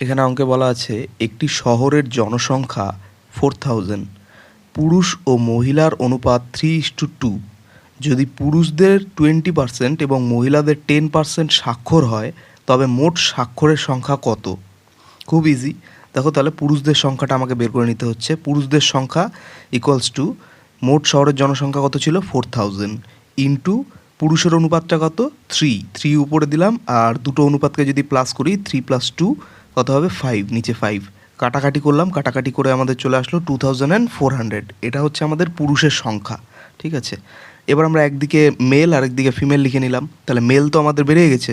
এখানে অঙ্কে বলা আছে, একটি শহরের জনসংখ্যা ফোর পুরুষ ও মহিলার অনুপাত থ্রি টু টু যদি পুরুষদের টোয়েন্টি পার্সেন্ট এবং মহিলাদের টেন পার্সেন্ট স্বাক্ষর হয়, তবে মোট স্বাক্ষরের সংখ্যা কত? খুব ইজি দেখো তাহলে পুরুষদের সংখ্যাটা আমাকে বের করে নিতে হচ্ছে। পুরুষদের সংখ্যা ইকুয়ালস টু মোট শহরের জনসংখ্যা কত ছিল? ফোর থাউজেন্ড ইন্টু পুরুষের অনুপাতটা কত? থ্রি থ্রি উপরে দিলাম। আর দুটো অনুপাতকে যদি প্লাস করি থ্রি প্লাস টু কত হবে? ফাইভ নিচে ফাইভ কাটাকাটি করলাম, কাটাকাটি করে আমাদের চলে আসলো two thousand and four hundred এটা হচ্ছে আমাদের পুরুষের সংখ্যা, ঠিক আছে? এবার আমরা একদিকে মেল আর একদিকে ফিমেল লিখে নিলাম। তাহলে মেল তো আমাদের বেড়ে গেছে।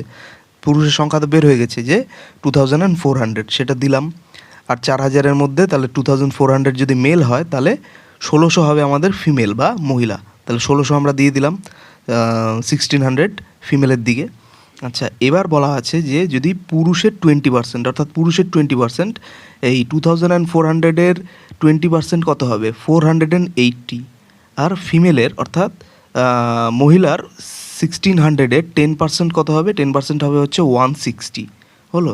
পুরুষের সংখ্যা তো বের হয়ে গেছে যে two thousand and four hundred সেটা দিলাম। আর চার হাজারের মধ্যে তাহলে টু থাউজেন্ড ফোর হান্ড্রেড যদি মেল হয়, তাহলে ষোলোশো হবে আমাদের ফিমেল বা মহিলা। তাহলে ষোলোশো আমরা দিয়ে দিলাম সিক্সটিন হান্ড্রেড ফিমেলের দিকে। আচ্ছা এবার বলা আছে যে যদি পুরুষের টোয়েন্টি পার্সেন্ট অর্থাৎ পুরুষের টোয়েন্টি পার্সেন্ট এই টু থাউজেন্ড অ্যান্ড ফোর হান্ড্রেডের টোয়েন্টি পার্সেন্ট কত হবে? ফোর হান্ড্রেড অ্যান্ড এইটটি আর ফিমেলের অর্থাৎ মহিলার সিক্সটিন হান্ড্রেডের টেন পার্সেন্ট কত হবে? টেন পার্সেন্ট হবে হচ্ছে ওয়ান সিক্সটি হলো?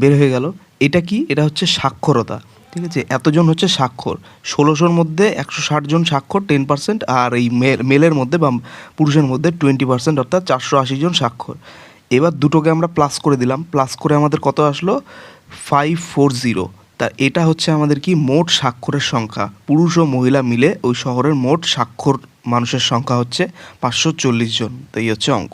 বের হয়ে গেল। এটা কি? এটা হচ্ছে সাক্ষরতা। ঠিক আছে? এতজন হচ্ছে স্বাক্ষর। ষোলোশোর মধ্যে একশো ষাট জন স্বাক্ষর টেন পার্সেন্ট আর এই মেলের মধ্যে বা পুরুষের মধ্যে টোয়েন্টি পার্সেন্ট অর্থাৎ চারশো আশি জন স্বাক্ষর। এবার দুটোকে আমরা প্লাস করে দিলাম। প্লাস করে আমাদের কত আসলো? ফাইভ ফোর জিরো তা এটা হচ্ছে আমাদের কি? মোট স্বাক্ষরের সংখ্যা। পুরুষ ও মহিলা মিলে ওই শহরের মোট স্বাক্ষর মানুষের সংখ্যা হচ্ছে পাঁচশো চল্লিশ জন। তো এই হচ্ছে অঙ্ক।